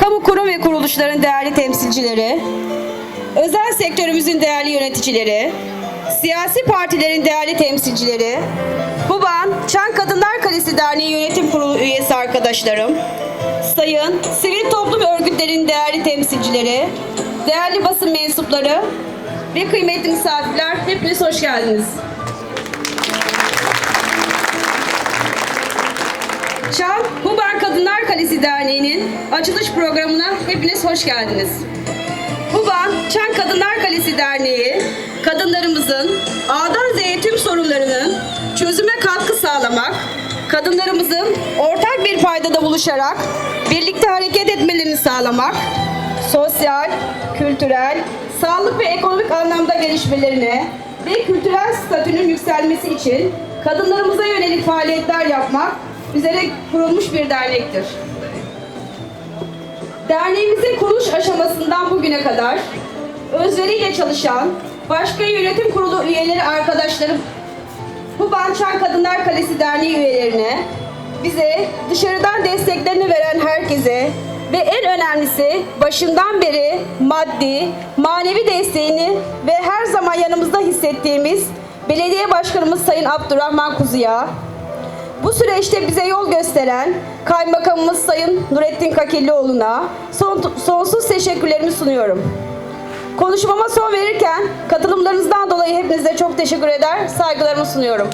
Kamu kurum ve kuruluşların değerli temsilcileri, özel sektörümüzün değerli yöneticileri, siyasi partilerin değerli temsilcileri, Huban Çan Kadınlar Kalesi Derneği Yönetim Kurulu üyesi arkadaşlarım, sayın sivil toplum örgütlerinin değerli temsilcileri, değerli basın mensupları ve kıymetli misafirler hepiniz hoş geldiniz. Çal Hubar Kadınlar Kalesi Derneği'nin açılış programına hepiniz hoş geldiniz. Huban Çan Kadınlar Kalesi Derneği, kadınlarımızın A'dan Z'ye tüm sorunlarının çözüme katkı sağlamak, kadınlarımızın ortak bir paydada buluşarak birlikte hareket etmelerini sağlamak, sosyal, kültürel, sağlık ve ekonomik anlamda gelişmelerine ve kültürel statünün yükselmesi için kadınlarımıza yönelik faaliyetler yapmak üzere kurulmuş bir dernektir. Derneğimizin kuruluş aşamasından bugüne kadar özveriyle çalışan başka yönetim kurulu üyeleri arkadaşlarım Huban Çan Kadınlar Kalesi Derneği üyelerine, bize dışarıdan desteklerini veren herkese ve en önemlisi başından beri maddi, manevi desteğini ve her zaman yanımızda hissettiğimiz belediye başkanımız Sayın Abdurrahman Kuzu'ya, bu süreçte bize yol gösteren kaymakamımız Sayın Nurettin Kakillioğlu'na son, sonsuz teşekkürlerimi sunuyorum. Konuşmama son verirken katılımlarınızdan dolayı hepinize çok teşekkür eder, saygılarımı sunuyorum.